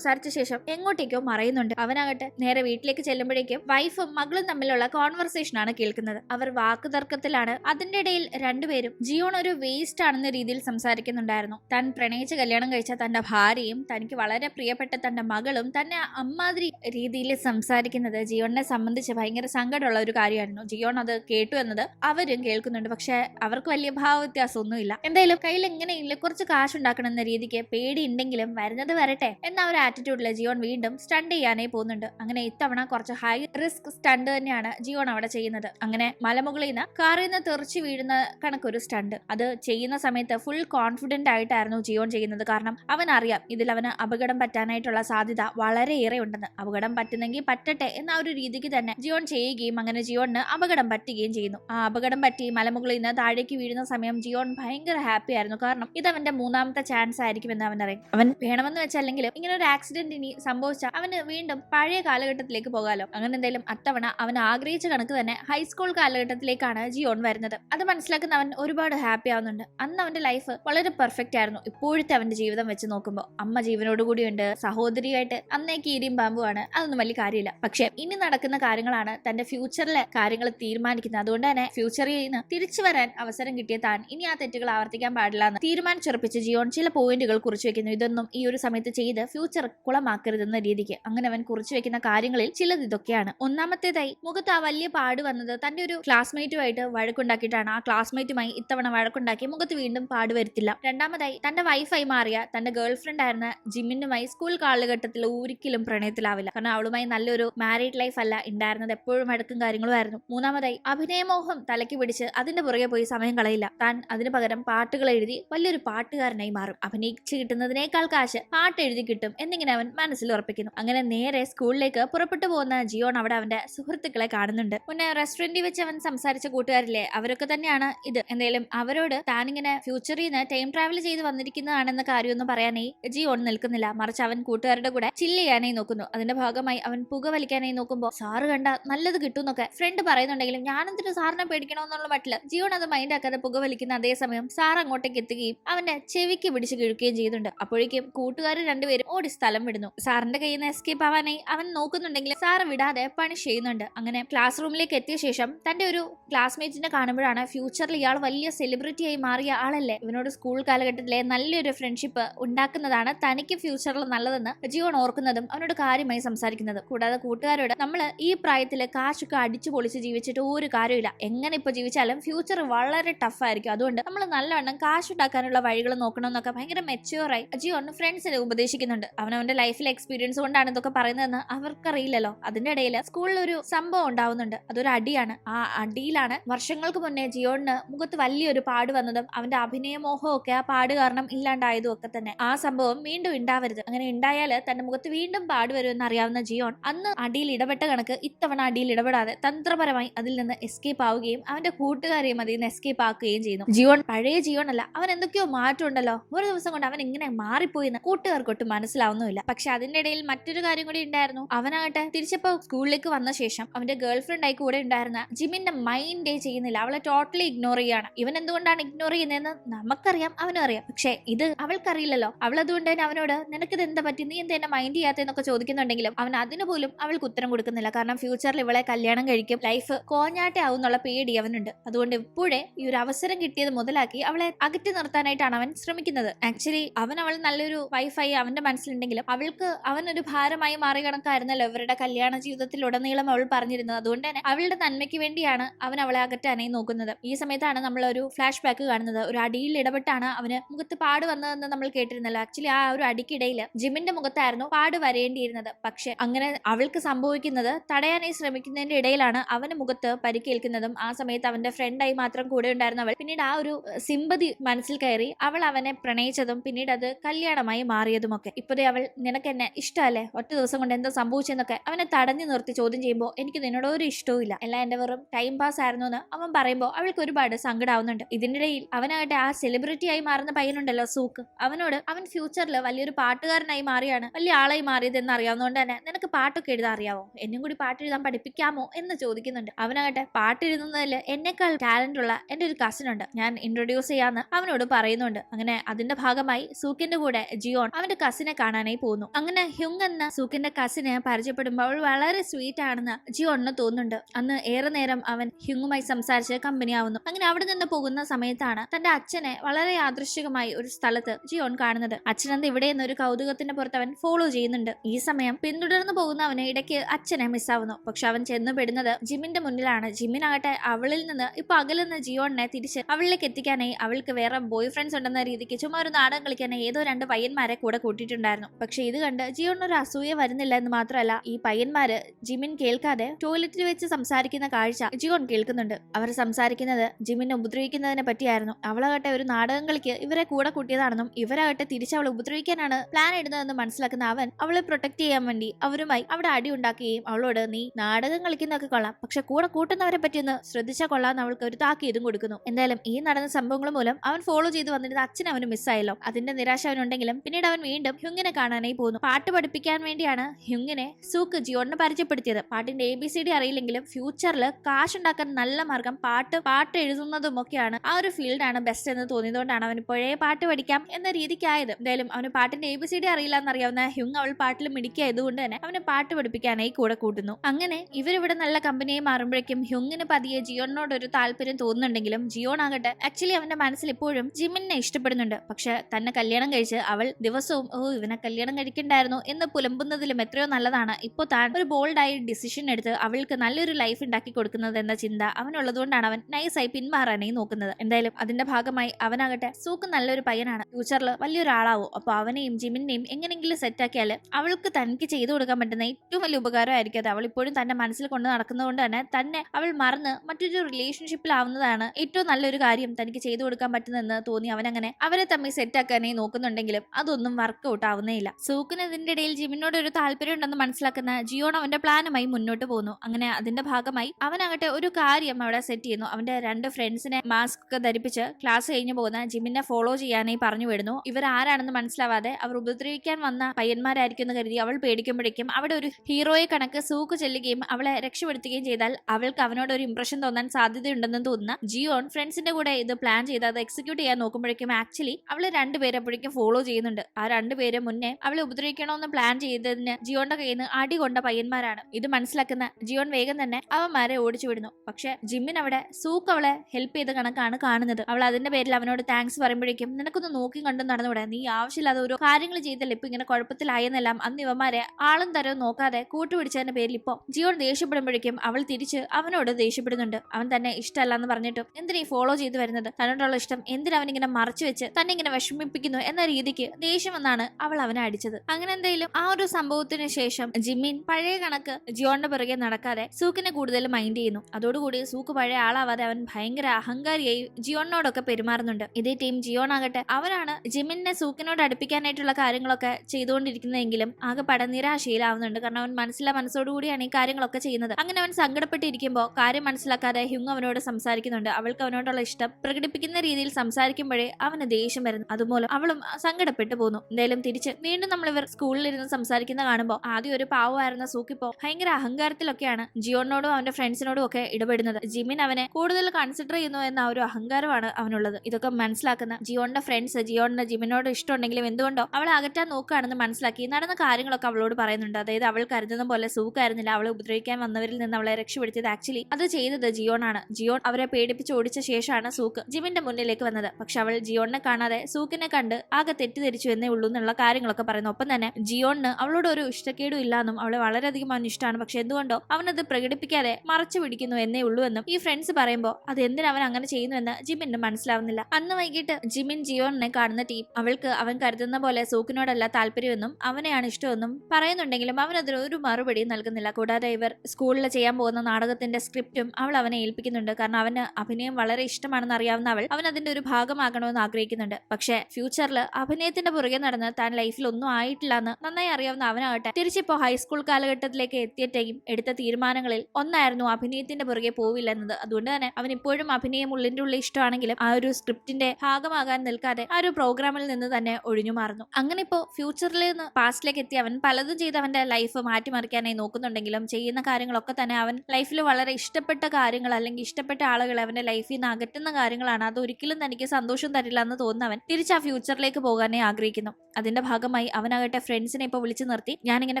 ശേഷം എങ്ങോട്ടേക്കോ മറയുന്നുണ്ട്. അവനാകട്ടെ നേരെ വീട്ടിലേക്ക് ചെല്ലുമ്പോഴേക്കും വൈഫും മകളും തമ്മിലുള്ള കോൺവെർസേഷൻ ആണ് കേൾക്കുന്നത്. അവർ വാക്കുതർക്കത്തിലാണ് അതിന്റെ ഇടയിൽ രണ്ടുപേരും ജിയോൺ ഒരു വേസ്റ്റ് ആണെന്ന രീതിയിൽ സംസാരിക്കുന്നുണ്ടായിരുന്നു. താൻ പ്രണയിച്ച് കല്യാണം കഴിച്ച തന്റെ ഭാര്യയും തനിക്ക് വളരെ പ്രിയപ്പെട്ട തന്റെ മകളും തന്നെ അമ്മാതിരി രീതിയിൽ സംസാരിക്കുന്നത് ജിയോണിനെ സംബന്ധിച്ച് ഭയങ്കര സങ്കടമുള്ള ഒരു കാര്യമായിരുന്നു. ജിയോൺ അത് കേട്ടു എന്നത് അവരും കേൾക്കുന്നുണ്ട്. പക്ഷെ അവർക്ക് വലിയ ഭാവ വ്യത്യാസമൊന്നുമില്ല എന്തായാലും കയ്യിൽ എങ്ങനെയില്ല കുറച്ച് കാശ് ഉണ്ടാക്കണം എന്ന രീതിക്ക് പേടി ഉണ്ടെങ്കിലും വരുന്നത് വരട്ടെ എന്ന ഒരു ആറ്റിറ്റ്യൂഡിൽ ജിയോൺ വീണ്ടും സ്റ്റണ്ട് ചെയ്യാനായി പോകുന്നുണ്ട്. അങ്ങനെ ഇത്തവണ കുറച്ച് ഹൈ റിസ്ക് സ്റ്റണ്ട് തന്നെയാണ് ജിയോൺ അവിടെ ചെയ്യുന്നത്. അങ്ങനെ മലമുകളിൽ നിന്ന് കാറിൽ നിന്ന് തെറിച്ച് വീഴുന്ന കണക്കൊരു സ്റ്റണ്ട് അത് ചെയ്യുന്ന സമയത്ത് ഫുൾ കോൺഫിഡന്റ് ആയിട്ടായിരുന്നു ജിയോൺ ചെയ്യുന്നത്. കാരണം അവൻ അറിയാം ഇതിൽ അവന് അപകടം പറ്റാനായിട്ടുള്ള സാധ്യത വളരെയേറെ ഉണ്ടെന്ന്. അപകടം പറ്റുന്നെങ്കിൽ പറ്റട്ടെ എന്ന ഒരു രീതിക്ക് തന്നെ ജിയോൺ ചെയ്യുകയും അങ്ങനെ ജിയോണിന് അപകടം പറ്റുകയും ചെയ്യുന്നു. ആ അപകടം പറ്റി മലമുകളിൽ നിന്ന് താഴേക്ക് വീഴുന്ന സമയം ജിയോൺ ഭയങ്കര ഹാപ്പി ആയിരുന്നു. കാരണം ഇത് അവന്റെ മൂന്നാമത്തെ ചാൻസ് ആയിരിക്കും എന്ന് അവൻ അറിയാം അവൻ വേണമെന്ന് വെച്ചല്ലെങ്കിലും ഇങ്ങനെ ഒരു ആക്സിഡന്റ് ഇനി സംഭവിച്ചാൽ അവന് വീണ്ടും പഴയ കാലഘട്ടത്തിലേക്ക് പോകാലോ. അങ്ങനെ എന്തായാലും അത്തവണ അവൻ ആഗ്രഹിച്ച കണക്ക് തന്നെ ഹൈസ്കൂൾ കാലഘട്ടത്തിലേക്കാണ് ജിയോൺ വരുന്നത്. അത് മനസ്സിലാക്കുന്ന അവൻ ഒരുപാട് ഹാപ്പി ആവുന്നുണ്ട്. അന്ന് അവന്റെ ലൈഫ് വളരെ പെർഫെക്റ്റ് ആയിരുന്നു. ഇപ്പോഴത്തെ അവന്റെ ജീവിതം വെച്ച് നോക്കുമ്പോൾ അമ്മ ജീവനോട് കൂടിയുണ്ട് സഹോദരിയായിട്ട് അന്നേ കീരിയും പാമ്പുമാണ് അതൊന്നും വലിയ കാര്യമില്ല. പക്ഷെ ഇനി നടക്കുന്ന കാര്യങ്ങളാണ് തന്റെ ഫ്യൂച്ചറിലെ കാര്യങ്ങൾ തീരുമാനിക്കുന്നത്. അതുകൊണ്ട് തന്നെ ഫ്യൂച്ചറിൽ നിന്ന് തിരിച്ചു വരാൻ അവസരം കിട്ടിയ താൻ ഇനി ആ തെറ്റുകൾ ആവർത്തിക്കാൻ പാടില്ല എന്ന് തീരുമാനിച്ചുറപ്പിച്ച് ജിയോൺ ചില പോയിന്റുകൾ കുറിച്ചു വെക്കുന്നു. ഇതൊന്നും ഈ ഒരു സമയത്ത് ചെയ്ത് ഫ്യൂച്ചർ കുളമാക്കരുതെന്ന രീതിക്ക്. അങ്ങനെ അവൻ കുറിച്ചു വെക്കുന്ന കാര്യങ്ങളിൽ ചിലത് ഇതൊക്കെയാണ്. ഒന്നാമത്തേതായി മുഖത്ത് ആ വലിയ പാട് വന്നത് തന്റെ ഒരു ക്ലാസ്മേറ്റുമായിട്ട് വഴക്കുണ്ടാക്കിയിട്ടാണ്. ആ ക്ലാസ്മേറ്റുമായി ഇത്തവണ വഴക്കുണ്ടാക്കി മുഖത്ത് വീണ്ടും പാട് വരുത്തില്ല. രണ്ടാമതായി തന്റെ വൈഫായി മാറിയ തന്റെ ഗേൾ ഫ്രണ്ട് ആയിരുന്ന ജിമ്മിനുമായി സ്കൂൾ കാലഘട്ടത്തിൽ ഒരിക്കലും പ്രണയത്തിലാവില്ല. കാരണം അവളുമായി നല്ലൊരു മാരീഡ് ലൈഫ് അല്ല ഉണ്ടായിരുന്നത് എപ്പോഴും വഴക്കും കാര്യങ്ങളും ആയിരുന്നു മൂന്നാമതായി അഭിനയമോഹം തലയ്ക്ക് പിടിച്ച് അതിന്റെ പുറകെ പോയി സമയം കളയില്ല. താൻ അതിനു പകരം പാട്ടുകൾ എഴുതി വലിയൊരു പാട്ടുകാരനായി മാറും. അഭിനയിച്ച് കിട്ടുന്നതിനേക്കാൾ കാശ് പാട്ട് എഴുതി കിട്ടും എന്നിങ്ങനെ അവൻ മനസ്സിൽ ഉറപ്പിക്കുന്നു അങ്ങനെ നേരെ സ്കൂളിലേക്ക് പുറപ്പെട്ടു പോകുന്ന ജിയോൺ അവിടെ അവന്റെ സുഹൃത്തുക്കളെ കാണുന്നുണ്ട്. മുന്നേ റെസ്റ്റോറന്റിൽ വെച്ച് അവൻ സംസാരിച്ച കൂട്ടുകാരില്ലേ അവരൊക്കെ തന്നെയാണ് ഇത്. എന്തായാലും അവരോട് താനിങ്ങനെ ഫ്യൂച്ചറിൽ നിന്ന് ടൈം ട്രാവൽ ചെയ്ത് വന്നിരിക്കുന്നതാണെന്ന കാര്യമൊന്നും പറയാനായി ജിയോൺ നിൽക്കുന്നില്ല. മറിച്ച് അവൻ കൂട്ടുകാരുടെ കൂടെ ചില്ല് ചെയ്യാനായി നോക്കുന്നു. അതിന്റെ ഭാഗമായി അവൻ പുക വലിക്കാനായി നോക്കുമ്പോൾ സാറ് കണ്ട നല്ലത് കിട്ടുമെന്നൊക്കെ ഫ്രണ്ട് പറയുന്നുണ്ടെങ്കിലും ഞാനെന്തിനു സാറിനെ പേടിക്കണമെന്നുള്ള മട്ടിൽ? ജിയോൺ അത് മൈൻഡ് ആക്കാതെ പുക വലിക്കുന്ന അതേസമയം സാർ അങ്ങോട്ടേക്ക് എത്തുകയും അവന്റെ ചെവിക്ക് പിടിച്ച് കിഴുക്കുകയും ചെയ്യുന്നുണ്ട്. അപ്പോഴേക്കും കൂട്ടുകാർ രണ്ടുപേരും ഓടി സ്ഥലം വിടുന്നു. സാറിന്റെ കയ്യിൽ നിന്ന് എസ്കേപ്പ് ആവാനായി അവൻ നോക്കുന്നുണ്ടെങ്കിലും സാറ് വിടാതെ പണിഷ് ചെയ്യുന്നുണ്ട്. അങ്ങനെ ക്ലാസ് റൂമിലേക്ക് എത്തിയ ശേഷം തന്റെ ഒരു ക്ലാസ്മേറ്റിനെ കാണുമ്പോഴാണ് ഫ്യൂച്ചറിൽ ഇയാൾ വലിയ സെലിബ്രിറ്റി ആയി മാറിയ ആളല്ലേ? ഇവനോട് സ്കൂൾ കാലഘട്ടത്തിലെ നല്ലൊരു ഫ്രണ്ട്ഷിപ്പ് ഉണ്ടാക്കുന്നതാണ് തനിക്ക് ഫ്യൂച്ചറിൽ നല്ലതെന്ന് ജീവൻ ഓർക്കുന്നതും അവനോട് കാര്യമായി സംസാരിക്കുന്നതും. കൂടാതെ കൂട്ടുകാരോട് നമ്മൾ ഈ പ്രായത്തിൽ കാശൊക്കെ അടിച്ചു പൊളിച്ച് ജീവിച്ചിട്ട് ഒരു കാര്യമില്ല എങ്ങനെ ഇപ്പൊ ജീവിച്ചാലും ഫ്യൂച്ചർ വളരെ ടഫ് ആയിരിക്കും. അതുകൊണ്ട് നമ്മൾ നല്ലവണ്ണം കാശ് ഉണ്ടാക്കാനുള്ള വഴികൾ നോക്കണം എന്നൊക്കെ ഭയങ്കര മെച്ചുവറായി ജിയോൺ ഫ്രണ്ട്സിനെ ഉപദേശിക്കുന്നുണ്ട്. അവൻ അവന്റെ ലൈഫിലെ എക്സ്പീരിയൻസ് കൊണ്ടാണ് ഇതൊക്കെ പറയുന്നതെന്ന് അവർക്കറിയില്ലല്ലോ. അതിന്റെ ഇടയിൽ സ്കൂളിൽ ഒരു സംഭവം ഉണ്ടാവുന്നുണ്ട്. അതൊരു അടിയാണ്. ആ അടിയിലാണ് വർഷങ്ങൾക്ക് മുന്നേ ജിയോണിന് മുഖത്ത് വലിയൊരു പാട് വന്നതും അവന്റെ അഭിനയമോഹവും ഒക്കെ ആ പാട് കാരണം ഇല്ലാണ്ടായതും ഒക്കെ തന്നെ. ആ സംഭവം വീണ്ടും ഉണ്ടാവരുത്. അങ്ങനെ ഉണ്ടായാൽ തന്റെ മുഖത്ത് വീണ്ടും പാട് വരുമെന്ന് അറിയാവുന്ന ജിയോൺ അന്ന് അടിയിൽ ഇടപെട്ട കണക്ക് ഇത്തവണ അടിയിൽ ഇടപെടാതെ തന്ത്രപരമായി അതിൽ നിന്ന് എസ്കേപ്പ് ആവുകയും അവന്റെ കൂട്ടുകാരെയും അതിൽ നിന്ന് എസ്കേപ്പ് ആക്കുകയും ചെയ്യുന്നു. ജിയോൺ പഴയ ജിയോൺ അല്ല. അവൻ എന്തൊക്കെയോ മാറ്റം ഉണ്ടല്ലോ ഒരു ദിവസം കൊണ്ട് അവൻ ഇങ്ങനെ മാറിപ്പോയിന്ന് കൂട്ടുകാർക്കൊട്ടും മനസ്സിലാവുന്നുമില്ല. പക്ഷെ അതിന്റെ ഇടയിൽ മറ്റൊരു കാര്യം കൂടി ഉണ്ടായിരുന്നു. അവനാകട്ടെ തിരിച്ചപ്പോ സ്കൂളിലേക്ക് വന്ന ശേഷം അവന്റെ ഗേൾ ഫ്രണ്ട് ആയി കൂടെ ഉണ്ടായിരുന്ന ജിമിന്റെ മൈൻഡേ ചെയ്യുന്നില്ല. അവളെ ടോട്ടലി ഇഗ്നോർ ചെയ്യാണ് ഇവൻ എന്തുകൊണ്ടാണ് ഇഗ്നോർ ചെയ്യുന്നതെന്ന് നമുക്കറിയാം അവനും അറിയാം പക്ഷെ ഇത് അവൾക്കറിയില്ലല്ലോ. അവൾ അതുകൊണ്ട് തന്നെ അവനോട് ഇത് എന്താ പറ്റി? നീ എന്താ എന്നെ മൈൻഡ് ചെയ്യാത്തതെന്നൊക്കെ ചോദിക്കുന്നുണ്ടെങ്കിലും അവൻ അതിന് പോലും അവൾക്ക് ഉത്തരം കൊടുക്കുന്നില്ല. കാരണം ഫ്യൂച്ചറിൽ ഇവളെ കല്യാണം കഴിക്കും. ലൈഫ് കോഞ്ഞാട്ടെ ആവും എന്നുള്ള പേടി അവനുണ്ട്. അതുകൊണ്ട് ഇപ്പോഴേ ഈ ഒരു അവസരം കിട്ടിയത് മുതലാക്കി അവളെ അകറ്റി നിർത്താനായിട്ടാണ് അവൻ ശ്രമിക്കുന്നത്. ആക്ച്വലി അവൻ അവൾ നല്ലൊരു വൈഫായി അവന്റെ മനസ്സിലുണ്ടെങ്കിലും എങ്കിലും അവൾക്ക് ഒരു ഭാരമായി മാറി കണക്കായിരുന്നല്ലോ ഇവരുടെ കല്യാണ ജീവിതത്തിലുടനീളം അവൾ പറഞ്ഞിരുന്നത്. അതുകൊണ്ട് തന്നെ അവളുടെ നന്മയ്ക്ക് വേണ്ടിയാണ് അവൻ അവളെ അകറ്റാനായി നോക്കുന്നത്. ഈ സമയത്താണ് നമ്മൾ ഒരു ഫ്ലാഷ് ബാക്ക് കാണുന്നത്. ഒരു അടിയിൽ ഇടപെട്ടാണ് അവന് മുഖത്ത് പാട് വന്നതെന്ന് നമ്മൾ കേട്ടിരുന്നല്ലോ. ആക്ച്വലി ആ ഒരു അടിക്കിടയിൽ ജിമ്മിന്റെ മുഖത്തായിരുന്നു പാട് വരേണ്ടിയിരുന്നത്. പക്ഷെ അങ്ങനെ അവൾക്ക് സംഭവിക്കുന്നത് തടയാനായി ശ്രമിക്കുന്നതിന്റെ ഇടയിലാണ് അവന് മുഖത്ത് പരിക്കേൽക്കുന്നതും. ആ സമയത്ത് അവന്റെ ഫ്രണ്ടായി മാത്രം കൂടെ ഉണ്ടായിരുന്ന അവൾ പിന്നീട് ആ ഒരു സിമ്പതി മനസ്സിൽ കയറി അവൾ അവനെ പ്രണയിച്ചതും പിന്നീട് അത് കല്യാണമായി മാറിയതുമൊക്കെ. ഇപ്പോഴേ അവൾ നിനക്ക് എന്നെ ഇഷ്ടമല്ലേ ഒറ്റ ദിവസം കൊണ്ട് എന്താ സംഭവിച്ചെന്നൊക്കെ അവനെ തടഞ്ഞു നിർത്തി ചോദ്യം ചെയ്യുമ്പോൾ എനിക്ക് നിന്നോട് ഒരു ഇഷ്ടവും ഇല്ല. എല്ലാം എന്റെ വെറും ടൈം പാസ് ആയിരുന്നു എന്ന് അവൻ പറയുമ്പോൾ അവൾക്ക് ഒരുപാട് സങ്കടാവുന്നുണ്ട്. ഇതിനിടയിൽ അവനാകട്ടെ ആ സെലിബ്രിറ്റി ആയി മാറുന്ന പയ്യനുണ്ടല്ലോ സൂക്ക്. അവനോട് അവൻ ഫ്യൂച്ചറിൽ വലിയൊരു പാട്ടുകാരനായി മാറിയാണ് വലിയ ആളായി മാറിയത് എന്ന് അറിയാവുന്നതുകൊണ്ട് തന്നെ നിനക്ക് പാട്ടൊക്കെ എഴുതാൻ അറിയാമോ എന്നും കൂടി പാട്ട് എഴുതാൻ പഠിപ്പിക്കാമോ എന്ന് ചോദിക്കുന്നുണ്ട്. അവനാകട്ടെ പാട്ട് എഴുതുന്നതിൽ എന്നെക്കാൾ ടാലന്റ് ഉള്ള എന്റെ ഒരു കസിൻ ഉണ്ട്. ഞാൻ ഇൻട്രൊഡ്യൂസ് ചെയ്യാന്ന് അവനോട് പറയുന്നുണ്ട്. അങ്ങനെ അതിന്റെ ഭാഗമായി സൂക്കിന്റെ കൂടെ ജിയോൺ അവന്റെ കസിനെ കാണാനായി പോകുന്നു. അങ്ങനെ ഹ്യുങ് എന്ന സൂക്കിന്റെ കസിനെ പരിചയപ്പെടുമ്പോൾ അവൾ വളരെ സ്വീറ്റ് ആണെന്ന് ജിയോണിന് തോന്നുന്നുണ്ട്. അന്ന് ഏറെ നേരം അവൻ ഹ്യുങ്ങുമായി സംസാരിച്ച് കമ്പനി ആവുന്നു. അങ്ങനെ അവിടെ നിന്ന് പോകുന്ന സമയത്താണ് തന്റെ അച്ഛനെ വളരെ യാദൃശികമായി ഒരു സ്ഥലത്ത് ജിയോൺ കാണുന്നത്. അച്ഛനെന്ത് ഇവിടെ എന്നൊരു കൗതുകത്തിന്റെ പുറത്ത് അവൻ ഫോളോ ചെയ്യുന്നുണ്ട്. ഈ സമയം പിന്തുടർന്ന് പോകുന്ന അവനെ ഇടയ്ക്ക് അച്ഛനെ മിസ്സാവുന്നു പക്ഷെ അവൻ ചെന്നുപെടുന്നത് ജിമിന്റെ മുന്നിലാണ്. ജിമിനാകട്ടെ അവളിൽ നിന്ന് ഇപ്പൊ അകലുന്ന ജിയോണിനെ തിരിച്ച് അവളിലേക്ക് എത്തിക്കാനായി അവൾക്ക് വേറെ ബോയ് ഫ്രണ്ട്സ് ഉണ്ടെന്ന രീതിക്ക് ചുമ്മാ ഒരു നാടകം കളിക്കാനായി ഏതോ രണ്ട് പയ്യന്മാരെ കൂടെ കൂട്ടിയിട്ടുണ്ടായിരുന്നു. പക്ഷെ ഇത് കണ്ട് ജിയോണൊരു അസൂയ വരുന്നില്ല എന്ന് മാത്രമല്ല ഈ പയ്യന്മാര് ജിമിൻ കേൾക്കാതെ ടോയ്ലറ്റിൽ വെച്ച് സംസാരിക്കുന്ന കാഴ്ച ജിയോൺ കേൾക്കുന്നുണ്ട്. അവർ സംസാരിക്കുന്നത് ജിമിനെ ഉപദ്രവിക്കുന്നതിനെ പറ്റിയായിരുന്നു. അവളാകട്ടെ ഒരു നാടകം കളിക്ക് ഇവരെ കൂടെ കൂട്ടിയതാണെന്നും ഇവരാകട്ടെ തിരിച്ച് അവളെ ഉപദ്രവിക്കാനാണ് പ്ലാൻ ഇടുന്നതെന്ന് മനസ്സിലാക്കുന്ന അവൻ അവളെ പ്രൊട്ടക്ട് ചെയ്യാൻ വേണ്ടി അവരുമായി അവിടെ അടി ഉണ്ടാക്കുകയും അവളോട് നീ നാടകം കളിക്കുന്നതൊക്കെ കൊള്ളാം. പക്ഷെ കൂടെ കൂട്ടുന്നവരെ പറ്റിയൊന്ന് ശ്രദ്ധിച്ചാൽ കൊള്ളാന്ന് അവൾക്ക് ഒരു താക്കീതും കൊടുക്കുന്നു. എന്തായാലും ഈ നടന്ന സംഭവങ്ങൾ മൂലം അവൻ ഫോളോ ചെയ്ത് വന്നിരുന്ന അച്ഛൻ അവന് മിസ്സായല്ലോ അതിന്റെ നിരാശ അവനുണ്ടെങ്കിലും പിന്നീട് അവൻ വീണ്ടും ഹ്യുങ്ങിനെ കാണാനായി പോകുന്നു. പാട്ട് പഠിപ്പിക്കാൻ വേണ്ടിയാണ് ഹ്യുങ്ങിനെ സൂക്ക് ജിയോണിന് പരിചയപ്പെടുത്തിയത്. പാട്ടിന്റെ എ ബി സി ഡി അറിയില്ലെങ്കിലും ഫ്യൂച്ചറിൽ കാശ് കാശുണ്ടാക്കാൻ നല്ല മാർഗം പാട്ട് പാട്ട് എഴുതുന്നതും ഒക്കെയാണ് ആ ഒരു ഫീൽഡാണ് ബെസ്റ്റ് എന്ന് തോന്നിയതുകൊണ്ടാണ് അവൻ ഇപ്പോഴേ പാട്ട് പഠിക്കാം എന്ന രീതിക്കായത്. എന്തായാലും അവന് പാട്ടിന്റെ എ ബി സി ഡി അറിയില്ല എന്നറിയാവുന്ന ഹ്യുങ് അവൾ പാട്ടിൽ മിടിക്കായതുകൊണ്ട് തന്നെ അവന് പാട്ട് പഠിപ്പിക്കാനായി കൂടെ കൂട്ടുന്നു. അങ്ങനെ ഇവരിവിടെ നല്ല കമ്പനിയായി മാറുമ്പോഴേക്കും ഹ്യുങ്ങിന് പതിയെ ജിയോണിനോട് ഒരു താല്പര്യം തോന്നുന്നുണ്ടെങ്കിലും ജിയോൺ ആകട്ടെ ആക്ച്വലി അവന്റെ മനസ്സിൽ ഇപ്പോഴും ജിമിനെ ഇഷ്ടപ്പെടുന്നുണ്ട്. പക്ഷെ തന്നെ കല്യാണം കഴിച്ച് അവൾ ദിവസവും ഓ ഇവനെ കല്യാണം കഴിക്കണ്ടായിരുന്നു എന്ന് പുലമ്പുന്നതിലും എത്രയോ നല്ലതാണ്. ഇപ്പോൾ താൻ ഒരു ബോൾഡായി ഡിസിഷൻ എടുത്ത് അവൾക്ക് നല്ലൊരു ലൈഫ് ഉണ്ടാക്കി കൊടുക്കുന്നത് എന്ന ചിന്ത അവനുള്ളതുകൊണ്ടാണ് അവൻ നൈസായി പിന്മാറാനായി നോക്കുന്നത്. എന്തായാലും അതിന്റെ ഭാഗമായി അവനാകട്ടെ സൂക്ക് നല്ലൊരു പയ്യനാണ്. ഫ്യൂച്ചറിൽ വലിയൊരാളാവും. അപ്പൊ അവനെയും ജിമിനെയും എങ്ങനെയെങ്കിലും സെറ്റാക്കിയാൽ അവൾക്ക് തനിക്ക് ചെയ്തു കൊടുക്കാൻ പറ്റുന്ന ഏറ്റവും വലിയ ഉപകാരമായിരിക്കും അത്. അവൾ ഇപ്പോഴും തന്റെ മനസ്സിൽ കൊണ്ട് നടക്കുന്നതുകൊണ്ട് തന്നെ തന്നെ അവൾ മറന്ന് മറ്റൊരു റിലേഷൻഷിപ്പിലാവുന്നതാണ് ഏറ്റവും നല്ലൊരു കാര്യം തനിക്ക് ചെയ്തു കൊടുക്കാൻ പറ്റുന്നതെന്ന് തോന്നി അവനങ്ങനെ. അവരെ തമ്മിൽ സെറ്റാക്കാനായി നോക്കുന്നുണ്ടെങ്കിലും അതൊന്നും വർക്കൗട്ട് ആവുന്നേ ഇല്ല സൂക്കിന് ഇതിന്റെ ഇടയിൽ ജിമിനോട് ഒരു താല്പര്യം ഉണ്ടെന്ന് മനസ്സിലാക്കുന്ന ജിയോൺ അവന്റെ പ്ലാനുമായി മുന്നോട്ട് പോകുന്നു. അങ്ങനെ അതിന്റെ ഭാഗമായി അവനാകട്ടെ ഒരു കാര്യം അവിടെ സെറ്റ് ചെയ്യുന്നു. അവന്റെ രണ്ട് ഫ്രണ്ട്സിനെ മാസ്ക് ഒക്കെ ധരിപ്പിച്ച് ക്ലാസ് കഴിഞ്ഞു പോകുന്ന ജിമിനെ ഫോളോ ചെയ്യാനായി പറഞ്ഞു വിടുന്നു. ഇവർ ആരാണെന്ന് മനസ്സിലാവാതെ അവർ ഉപദ്രവിക്കാൻ വന്ന പയ്യന്മാരായിരിക്കും എന്ന് കരുതി അവൾ പേടിക്കുമ്പോഴേക്കും അവിടെ ഒരു ഹീറോയെ കണക്ക് സൂക്ക് ചെല്ലുകയും അവളെ രക്ഷപ്പെടുത്തുകയും ചെയ്താൽ അവൾക്ക് അവനോട് ഒരു ഇംപ്രഷൻ തോന്നാൻ സാധ്യതയുണ്ടെന്ന് തോന്നുന്ന ജിയോൺ ഫ്രണ്ട്സിന്റെ കൂടെ ഇത് പ്ലാൻ ചെയ്ത് അത് എക്സിക്യൂട്ട് ചെയ്യാൻ നോക്കുമ്പോഴേക്കും ആക്ച്വലി അവൾ രണ്ടുപേരെ അപ്പോഴേക്കും ഫോളോ ചെയ്യുന്നുണ്ട്. ആ രണ്ടുപേരെ മുന്നേ അവളെ ഉപദ്രവിക്കണമെന്ന് പ്ലാൻ ചെയ്തതിന് ജിയോന്റെ കയ്യിൽ നിന്ന് അടി കൊണ്ട പയ്യന്മാരാണ്. ഇത് മനസ്സിലാക്കുന്ന ജിയോൺ വേഗം തന്നെ അവന്മാരെ ഓടിച്ചു വിടുന്നു പക്ഷെ ജിമ്മിന് അവിടെ സൂക്ക് അവളെ ഹെൽപ്പ് ചെയ്ത കണക്കാണ് കാണുന്നത്. അവൾ അതിന്റെ പേരിൽ അവനോട് താങ്ക്സ് പറയുമ്പോഴേക്കും നിനക്കൊന്ന് നോക്കി കണ്ടു നടന്നുകൂടെ? നീ ആവശ്യമില്ലാതെ ഓരോ കാര്യങ്ങൾ ചെയ്തല്ലേ? ഇപ്പൊ ഇങ്ങനെ കുഴപ്പത്തിലായെന്നെല്ലാം അന്ന് ഇവന്മാരെ ആളും തരവും നോക്കാതെ കൂട്ടുപിടിച്ചതിന്റെ പേരിൽ ഇപ്പോ ജിയോൺ ദേഷ്യപ്പെടുമ്പോഴേക്കും അവൾ തിരിച്ച് അവനോട് ദേഷ്യപ്പെടുന്നുണ്ട്. അവൻ തന്നെ ഇഷ്ടമല്ല എന്ന് പറഞ്ഞിട്ടും എന്തിനീ ഫോളോ ചെയ്തു വരുന്നത്? തന്നോടുള്ള ഇഷ്ടം എന്തിനവനിങ്ങനെ മറച്ചു വെച്ച് തന്നെ ഇങ്ങനെ വിഷമിപ്പിക്കുന്നു? എന്ന രീതിക്ക് ദേഷ്യം എന്നാണ് അവൾ അവനെ അടിച്ചത് അങ്ങനെ എന്തെങ്കിലും ആ ഒരു സംഭവത്തിന് ശേഷം ജിമ്മിൻ പഴയ കണക്ക് ജിയോന്റെ പിറകെ നടക്കാതെ സൂക്കിനെ കൂടുതൽ മൈൻഡ് ചെയ്യുന്നു. അതോടുകൂടി സൂക്ക് പഴയ ആളാവാതെ അവൻ ഭയങ്കര അഹങ്കാരിയായി ജിയോണിനോടൊക്കെ പെരുമാറുന്നുണ്ട്. ഇതേ ടീം ജിയോൺ ആകട്ടെ അവരാണ് ജിമ്മിനെ സൂക്കിനോട് അടുപ്പിക്കാനായിട്ടുള്ള കാര്യങ്ങളൊക്കെ ചെയ്തുകൊണ്ടിരിക്കുന്നതെങ്കിലും ആകെ പട നിരാശയിലാവുന്നുണ്ട് കാരണം അവൻ മനസ്സിലെ മനസ്സോടുകൂടിയാണ് ഈ കാര്യങ്ങളൊക്കെ ചെയ്യുന്നത്. അങ്ങനെ അവൻ സങ്കടപ്പെട്ടിരിക്കുമ്പോൾ കാര്യം മനസ്സിലാക്കാതെ ഹ്യുങ് അവനോട് സംസാരിക്കുന്നുണ്ട്. അവൾക്ക് അവനോടുള്ള ഇഷ്ടം പ്രകടിപ്പിക്കുന്ന രീതിയിൽ സംസാരിക്കുമ്പോഴേ അവന് ദേഷ്യം വരുന്നു. അതുമൂലം അവളും സങ്കടപ്പെട്ടു പോകുന്നു എന്തായാലും തിരിച്ച് വീണ്ടും നമ്മൾ ഇവർ സ്കൂളിലിരുന്ന് സംസാരിക്കുന്ന കാണുമ്പോൾ ആദ്യം ഒരു പാവമായിരുന്ന സൂക്കിപ്പോ ഭയങ്കര അഹങ്കാരത്തിലൊക്കെയാണ് ജിയോണിനോടും അവന്റെ ഫ്രണ്ട്സിനോടും ഒക്കെ ഇടപെടുന്നത്. ജിമിൻ അവനെ കൂടുതൽ കൺസിഡർ ചെയ്യുന്നു എന്ന ഒരു അഹങ്കാരമാണ് അവനുള്ളത്. ഇതൊക്കെ മനസ്സിലാക്കുന്ന ജിയോണിന്റെ ഫ്രണ്ട്സ് ജിയോണിന്റെ ജിമിനോട് ഇഷ്ടമുണ്ടെങ്കിലും എന്തുകൊണ്ടോ അവളെ അകറ്റാൻ നോക്കുകയാണെന്ന് മനസ്സിലാക്കി നടന്ന കാര്യങ്ങളൊക്കെ അവളോട് പറയുന്നുണ്ട്. അതായത് അവൾ കരുതുന്ന പോലെ സൂക്കായിരുന്നില്ല. അവളെ ഉപദ്രവിക്കാൻ വന്നവരിൽ നിന്ന് അവളെ രക്ഷപ്പെടുത്തിയത് ആക്ച്വലി അത് ചെയ്തത് ജിയോൺ ആണ് ജിയോൺ അവരെ പേടിപ്പിച്ച് ഓടിച്ച ശേഷമാണ് സൂക്ക് ജിമിന്റെ മുന്നിലേക്ക് വന്നത്. പക്ഷെ അവൾ ജിയോണിനെ കാണാതെ സൂക്കിനെ കണ്ട് ആകെ തെറ്റിദ്ധരിച്ചു എന്നേ ഉള്ളൂ എന്നുള്ള കാര്യങ്ങളൊക്കെ പറയുന്നു. ഒപ്പം തന്നെ ജിയോണിന് അവളോട് ഒരു ഇഷ്ടക്കേടും ഇല്ലാന്നും അവളെ വളരെയധികം അവന് ഇഷ്ടമാണ് പക്ഷെ എന്തുകൊണ്ടോ അവനത് പ്രകടിപ്പിക്കാതെ മറച്ചു പിടിക്കുന്നു എന്നേ ഉള്ളൂ എന്നും ഈ ഫ്രണ്ട്സ് പറയുമ്പോൾ അത് എന്തിനവൻ അങ്ങനെ ചെയ്യുന്നുവെന്ന് ജിമിന് മനസ്സിലാവുന്നില്ല. അന്ന് വൈകിട്ട് ജിമിൻ ജിയോണിനെ കാണുന്ന ടീം അവൾക്ക് അവൻ കരുതുന്ന പോലെ സൂക്കിനോടല്ല താല്പര്യമെന്നും അവനെയാണ് ഇഷ്ടമെന്നും പറയുന്നുണ്ടെങ്കിലും അവനതിന് ഒരു മറുപടിയും നൽകുന്നില്ല. കൂടാതെ ഇവർ സ്കൂളിൽ ചെയ്യാൻ പോകുന്ന നാടകത്തിന്റെ സ്ക്രിപ്റ്റും അവൾ അവനെ ഏൽപ്പിക്കുന്നുണ്ട്. കാരണം അവന് അഭിനയം വളരെ ഇഷ്ടമാണെന്ന് അറിയാവുന്ന അവൾ അവൻ അതിന്റെ ഒരു ഭാഗമാകണമെന്ന് ആഗ്രഹിക്കുന്നുണ്ട്. പക്ഷേ ഫ്യൂച്ചറിൽ അഭിനയത്തിന്റെ പുറകെ നടന്ന് താൻ ലൈഫിൽ ഒന്നും ആയിട്ടില്ല എന്ന് നന്നായി അറിയാവുന്ന അവനാകട്ടെ. തിരിച്ചിപ്പോ ഹൈസ്കൂൾ കാലഘട്ടത്തിലേക്ക് എത്തിയറ്റേയും എടുത്ത തീരുമാനങ്ങളിൽ ഒന്നായിരുന്നു അഭിനയത്തിന്റെ പുറകെ പോവില്ല എന്നത് അതുകൊണ്ട് തന്നെ അവൻ ഇപ്പോഴും അഭിനയം ഉള്ളിന്റെ ഉള്ളിൽ ഇഷ്ടമാണെങ്കിലും ആ ഒരു സ്ക്രിപ്റ്റിന്റെ ഭാഗമാകാൻ നിൽക്കാതെ ആ ഒരു പ്രോഗ്രാമിൽ നിന്ന് തന്നെ ഒഴിഞ്ഞു മാറുന്നു. അങ്ങനെ ഇപ്പോ ഫ്യൂച്ചറിൽ നിന്ന് പാസ്റ്റിലേക്ക് എത്തി അവൻ പലതും ചെയ്ത് അവന്റെ ലൈഫ് മാറ്റിമറിക്കാനായി നോക്കുന്നുണ്ടെങ്കിലും ചെയ്യുന്ന കാര്യങ്ങളൊക്കെ തന്നെ അവൻ ലൈഫിൽ വളരെ ഇഷ്ടപ്പെട്ട കാര്യങ്ങൾ അല്ലെങ്കിൽ ഇഷ്ടപ്പെട്ട ആളുകൾ അവന്റെ ലൈഫിൽ നിന്ന് അകറ്റുന്ന കാര്യങ്ങളാണ്. അത് ഒരിക്കലും തനിക്ക് സന്തോഷം തരില്ല എന്ന് തോന്നുന്നവൻ തിരിച്ച് ആ ഫ്യൂച്ചറിലേക്ക് പോകാനേ ആഗ്രഹിക്കുന്നു. അതിന്റെ ഭാഗമായി അവനാകട്ടെ ഫ്രണ്ട്സിനെ ഇപ്പോൾ വിളിച്ചു നിർത്തി. ഞാനിങ്ങനെ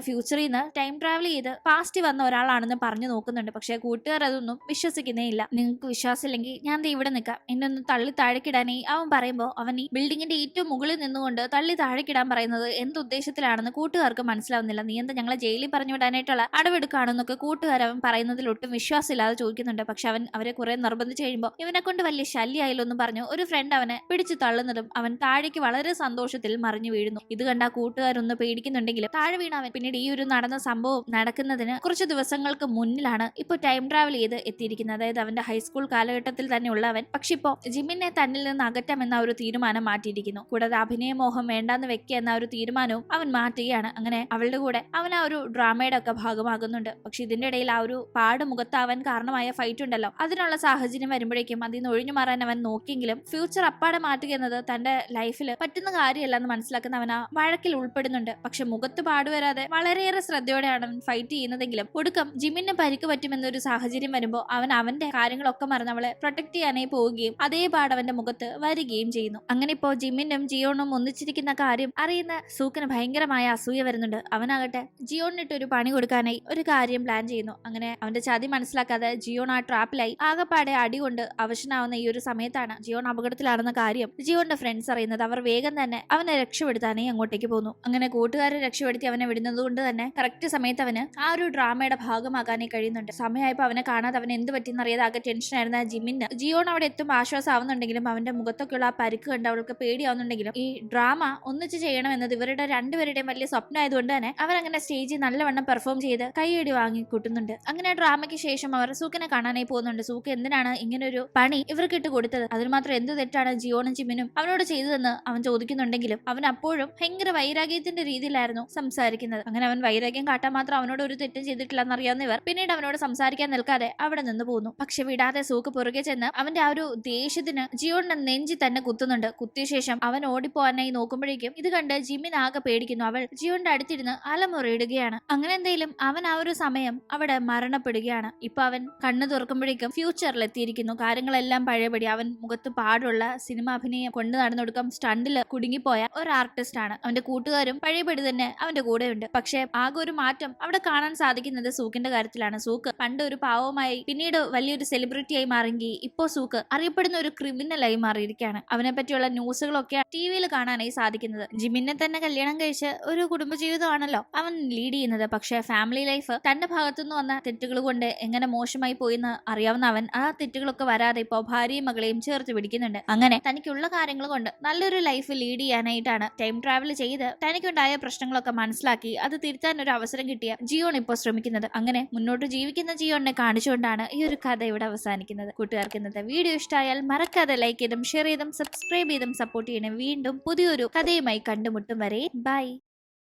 ഫ്യൂച്ചറിൽ നിന്ന് ടൈം ട്രാവൽ ചെയ്ത് പാസ്റ്റ് വന്ന ഒരാളാണെന്ന് പറഞ്ഞു നോക്കുന്നുണ്ട്. പക്ഷെ കൂട്ടുകാർ അതൊന്നും വിശ്വസിക്കുന്നേ ഇല്ല. നിങ്ങൾക്ക് വിശ്വാസമില്ലെങ്കിൽ ഞാൻ ഇവിടെ നിൽക്കാം. എന്നെ ഒന്ന് തള്ളി താഴേക്കിടാനേ. അവൻ പറയുമ്പോൾ അവൻ ഈ ബിൽഡിങ്ങിന്റെ ഏറ്റവും മുകളിൽ നിന്നുകൊണ്ട് തള്ളി താഴേക്കിടാൻ പറയുന്നത് എന്ത് ഉദ്ദേശത്തിലാണെന്ന് കൂട്ടുകാർക്ക് മനസ്സിലാവുന്നില്ല. നീ എന്താ ഞങ്ങളെ ജയിലിൽ പറഞ്ഞു വിടാനായിട്ടുള്ള അടവെടുക്കാണെന്നൊക്കെ കൂട്ടുകാർ അവൻ പറയുന്നതിൽ ഒട്ടും വിശ്വാസമില്ലാതെ ചോദിക്കുന്നുണ്ട്. പക്ഷെ അവൻ അവരെ കുറെ നിർബന്ധിച്ച് കഴിയുമ്പോൾ ഇവനെ കൊണ്ട് വലിയ ശല്യായാലും എന്ന് പറഞ്ഞു ഒരു ഫ്രണ്ട് അവനെ പിടിച്ചു തള്ളുന്നതും അവൻ താഴേക്ക് വളരെ സന്തോഷത്തിൽ മറിഞ്ഞു വീഴുന്നു. ഇത് കണ്ട കൂട്ടുകാരൊന്ന് പേടിക്കുന്നുണ്ടെങ്കിലും താഴെ വീണ അവൻ പിന്നീട് ഈ ഒരു നടന്ന സംഭവം നടക്കുന്നതിന് കുറച്ച് ദിവസങ്ങൾക്ക് മുന്നിലാണ് ഇപ്പോൾ ടൈം ട്രാവൽ ചെയ്ത് എത്തിയിരിക്കുന്നത്. അതായത് അവന്റെ ഹൈസ്കൂൾ കാലഘട്ടത്തിൽ തന്നെ ഉള്ളവൻ പക്ഷെ ഇപ്പോൾ ജിമ്മിനെ തന്നിൽ നിന്ന് അകറ്റാമെന്ന ഒരു തീരുമാനം മാറ്റിയിരിക്കുന്നു. കൂടാതെ അഭിനയമോഹം വേണ്ടാന്ന് വെക്കുക എന്ന ഒരു തീരുമാനവും അവൻ മാറ്റുകയാണ്. അങ്ങനെ അവളുടെ കൂടെ അവൻ ആ ഒരു ഡ്രാമയുടെ ഒക്കെ ഭാഗമാകുന്നുണ്ട്. പക്ഷെ ഇതിന്റെ ഇടയിൽ ആ ഒരു പാട് മുഖത്താവാൻ കാരണമായ ഫൈറ്റ് ഉണ്ടല്ലോ. അതിനുള്ള സാഹചര്യം വരുമ്പോഴേക്കും അതിൽ നിന്ന് ഒഴിഞ്ഞു മാറാൻ അവൻ നോക്കിയെങ്കിലും ഫ്യൂച്ചർ അപ്പാടെ മാറ്റുക എന്നത് തന്റെ ലൈഫിൽ പറ്റുന്ന കാര്യമല്ലെന്ന് മനസ്സിലാക്കുന്ന അവൻ ആ വഴക്കിൽ ഉൾപ്പെടുന്നുണ്ട്. പക്ഷെ മുഖത്ത് പാടുവരാതെ വളരെയേറെ ശ്രദ്ധയോടെയാണ് അവൻ ഫൈറ്റ് ചെയ്യുന്നതെങ്കിലും ഒടുക്കം ജിമ്മിന് പരിക്ക് പറ്റുമെന്നൊരു സാഹചര്യം വരുമ്പോൾ അവൻ അവന്റെ കാര്യങ്ങളൊക്കെ മറന്ന് അവളെ പ്രൊട്ടക്ട് ചെയ്യാനായി പോവുകയും അതേ പാട് അവന്റെ മുഖത്ത് വരികയും ചെയ്യുന്നു. അങ്ങനെ ഇപ്പോ ജിമ്മിനും ജിയോണും ഒന്നിച്ചിരിക്കുന്ന കാര്യം അറിയുന്ന സൂക്കിന് ഭയങ്കരമായ അസൂയ വരുന്നുണ്ട്. അവനാകട്ടെ ജിയോണിട്ട് ഒരു പണി കൊടുക്കാനായി ഒരു കാര്യം പ്ലാൻ ചെയ്യുന്നു. അങ്ങനെ അവന്റെ ചതി മനസ്സിലാക്കാതെ ജിയോൺ ആ ട്രാപ്പിലായി ആകപ്പാടെ അടികൊണ്ട് അവശനാവുന്ന ഈ ഒരു സമയത്താണ് ജിയോൺ അപകടത്തിലാണെന്ന കാര്യം ജിയോന്റെ ഫ്രണ്ട്സ് അറിയുന്നത്. അവർ വേഗം തന്നെ അവനെ രക്ഷപ്പെടുത്താനായി അങ്ങോട്ടേക്ക് പോകുന്നു. അങ്ങനെ കൂട്ടുകാരെ രക്ഷപ്പെടുത്തി അവനെ വിടുന്നത് കൊണ്ട് തന്നെ കറക്റ്റ് സമയത്ത് അവന് ആ ഒരു ഡ്രാമയുടെ ഭാഗമാകാനേ കഴിയുന്നുണ്ട്. സമയമായപ്പോൾ അവനെ കാണാതെ അവൻ എന്ത് പറ്റിയെന്ന് അറിയാതെ ആകെ ടെൻഷൻ ആയിരുന്ന ജിമ്മിന് ജിയോൺ അവിടെ എത്തും ആശ്വാസമാവുന്നുണ്ടെങ്കിലും അവന്റെ മുഖത്തൊക്കെയുള്ള ആ പരിക്ക് കണ്ട് അവൾക്ക് പേടിയാവുന്നുണ്ടെങ്കിലും ഈ ഡ്രാമ ഒന്നിച്ച് ചെയ്യണം എന്നത് ഇവരുടെ രണ്ടുപേരുടെയും വലിയ സ്വപ്നമായതുകൊണ്ട് തന്നെ അവർ അങ്ങനെ സ്റ്റേജിൽ നല്ലവണ്ണം പെർഫോം ചെയ്ത് കൈയടി വാങ്ങി കൂട്ടുന്നുണ്ട്. അങ്ങനെ ഡ്രാമയ്ക്ക് ശേഷം അവർ സൂക്കിനെ കാണാനായി പോകുന്നുണ്ട്. സൂക്ക് എന്തിനാണ് ഇങ്ങനെ ഒരു പണി ഇവർക്ക് ഇട്ട് കൊടുത്തത്? അതിന് മാത്രം എന്ത് തെറ്റാണ് ജിയോണും ജിമ്മിനും അവനോട് ചെയ്തതെന്ന് അവൻ ചോദിക്കുന്നുണ്ടെങ്കിലും അവൻ അപ്പോഴും ഭയങ്കര വൈരാഗ്യത്തിന്റെ രീതിയിലായിരുന്നു സംസാരിക്കുന്നത്. അങ്ങനെ അവൻ വൈരാഗ്യം കാട്ടാൻ മാത്രം അവനോട് ഒരു തെറ്റും ചെയ്തിട്ടില്ലെന്ന് അറിയാവുന്നവർ പിന്നീട് അവനോട് സംസാരിക്കാൻ നിൽക്കാതെ അവിടെ നിന്ന് പോകുന്നു. പക്ഷെ വിടാതെ സൂക്ക് പുറകെ ചെന്ന് അവന്റെ ആ ഒരു ദേഷ്യത്തിന് ജിയോണിന്റെ നെഞ്ചി തന്നെ കുത്തുന്നുണ്ട്. കുത്തിയ ശേഷം അവൻ ഓടിപ്പോവാനായി നോക്കുമ്പോഴേക്കും ഇത് കണ്ട് ജിമ്മിൻ ആകെ പേടിക്കുന്നു. അവൾ ജിയോന്റെ അടുത്തിരുന്ന് അലമുറയിടുകയാണ്. അങ്ങനെ എന്തെങ്കിലും അവൻ ആ ഒരു സമയം അവിടെ മരണപ്പെടുകയാണ്. ഇപ്പൊ അവൻ കണ്ണു തുറക്കുമ്പോഴേക്കും ഫ്യൂച്ചറിൽ എത്തിയിരിക്കുന്നു. കാര്യങ്ങളെല്ലാം പഴയപടി. അവൻ മുഖത്ത് പാടുള്ള സിനിമ അഭിനയം കൊണ്ട് നടന്നൊടുക്കം സ്റ്റണ്ടിൽ കുടുങ്ങിപ്പോയ ഒരു ആർട്ടിസ്റ്റ് ആണ് അവന്റെ കൂട്ടുകാരും പഴയപടി തന്നെ അവന്റെ കൂടെയുണ്ട്. പക്ഷെ ആകെ ഒരു മാറ്റം അവിടെ കാണാൻ സാധിക്കുന്നത് സൂക്കിന്റെ കാര്യത്തിലാണ്. സൂക്ക് പണ്ട് ഒരു പാവമായി പിന്നീട് വലിയൊരു സെലിബ്രിറ്റിയായി മാറിയെങ്കിൽ ഇപ്പോ സൂക്ക് അറിയപ്പെടുന്ന ഒരു ക്രിമിനലായി മാറിയിരിക്കുകയാണ് അവനെ പറ്റിയുള്ള ന്യൂസുകളൊക്കെ ടി വിയിൽ കാണാനായി സാധിക്കുന്നത്. ജിമിനെ തന്നെ കല്യാണം കഴിച്ച് ഒരു കുടുംബജീവിതമാണല്ലോ അവൻ ലീഡ് ചെയ്യുന്നത്. പക്ഷെ ഫാമിലി ലൈഫ് തന്റെ ഭാഗത്തുനിന്ന് വന്ന തെറ്റുകൾ കൊണ്ട് എങ്ങനെ മോശമായി പോയിന്ന് അറിയാവുന്ന അവൻ ആ തെറ്റുകളൊക്കെ വരാതെ ഇപ്പോ ഭാര്യയും മകളെയും ചേർത്ത് പിടിക്കുന്നുണ്ട്. അങ്ങനെ തനിക്കുള്ള കാര്യങ്ങൾ കൊണ്ട് നല്ലൊരു ലൈഫ് ലീഡ് ചെയ്യാനായിട്ടാണ് ടൈം ട്രാവൽ ചെയ്ത് തനിക്കുണ്ടായ പ്രശ്നങ്ങളൊക്കെ മനസ്സിലാക്കി അത് തിരുത്താൻ ഒരു അവസരം കിട്ടിയ ജിയോൺ ഇപ്പോൾ ശ്രമിക്കുന്നത്. അങ്ങനെ മുന്നോട്ട് ജീവിക്കുന്ന ജിയോണിനെ കാണിച്ചുകൊണ്ടാണ് ഈ ഒരു കഥ ഇവിടെ അവസാനിക്കുന്നത്. കൂട്ടുകാർക്ക് ഇന്നത്തെ വീഡിയോ ഇഷ്ടമായാൽ മറക്കാതെ ലൈക്ക് ചെയ്തും ഷെയർ ചെയ്തും സബ്സ്ക്രൈബ് ചെയ്തും സപ്പോർട്ട് ചെയ്യണം. വീണ്ടും പുതിയൊരു കഥയുമായി കണ്ടുമുട്ടും വരെ. ബൈ